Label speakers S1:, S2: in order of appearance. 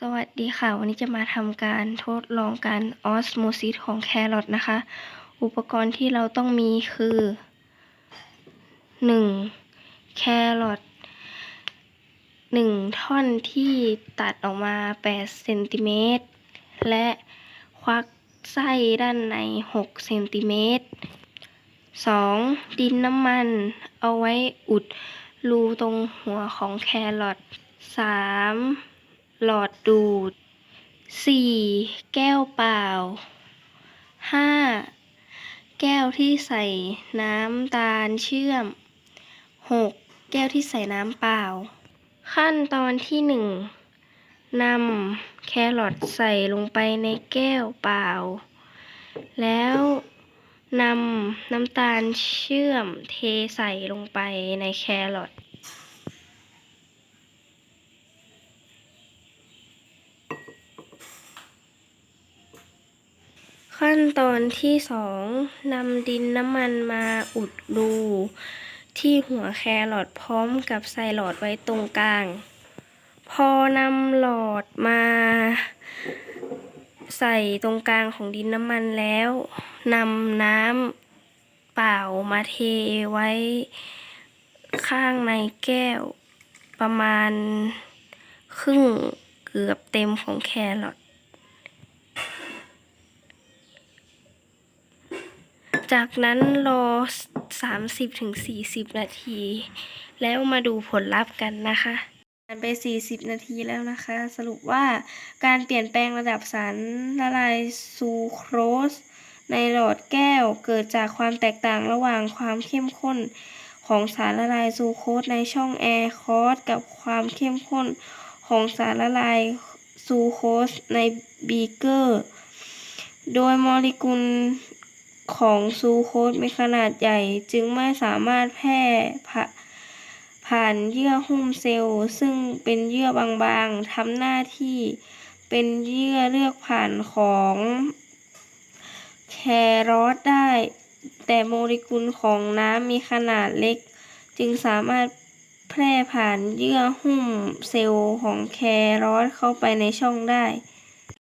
S1: สวัสดีค่ะ วันนี้จะมาทำการทดลองการออสโมซิสของแครอทนะคะ อุปกรณ์ที่เราต้องมีคือ 1. แครอท1 ท่อนที่ตัดออกมา 8 เซนติเมตร และควักไส้ด้านใน 6 เซนติเมตร 2. ดินน้ำมันเอาไว้อุดรูตรงหัวของแครอท 3. หลอดดูด 4. แก้วเปล่า 5. แก้วที่ใส่น้ำตาลเชื่อม 6. แก้วที่ใส่น้ำเปล่า ขั้นตอนที่ 1. นำแครอทใส่ลงไปในแก้วเปล่า แล้วนำน้ำตาลเชื่อมเทใส่ลงไปในแครอท ขั้นตอนที่สองนำดินน้ำมันมาอุดรูที่หัวแครอทพร้อมกับใส่หลอดไว้ตรงกลาง พอนำหลอดมา ใส่ตรงกลางของดินน้ำมันแล้วนำน้ำเปล่ามาเทไว้ข้างในแก้วประมาณครึ่งเกือบเต็มของแครอท จากนั้นรอ 30-40 นาที แล้วมาดูผลลัพธ์กันนะคะผ่านไป 40 นาทีแล้วนะคะ สรุปว่าการเปลี่ยนแปลงระดับสารละลายซูโครส ในหลอดแก้วเกิดจากความแตกต่างระหว่างความเข้มข้นของสารละลายซูโครสในช่องแอร์คอสกับความเข้มข้นของสารละลายซูโครสในบีเกอร์ โดยโมเลกุล ของซูโคสมีขนาดใหญ่จึงไม่สามารถแพร่ผ่าผ่านเยื่อหุ้มเซลล์ ซึ่งเป็นเยื่อบางๆทำหน้าที่เป็นเยื่อเลือกผ่านของแครอทได้ แต่โมเลกุลของน้ำมีขนาดเล็ก จึงสามารถแพร่ผ่านเยื่อหุ้มเซลล์ของแครอทเข้าไปในช่องได้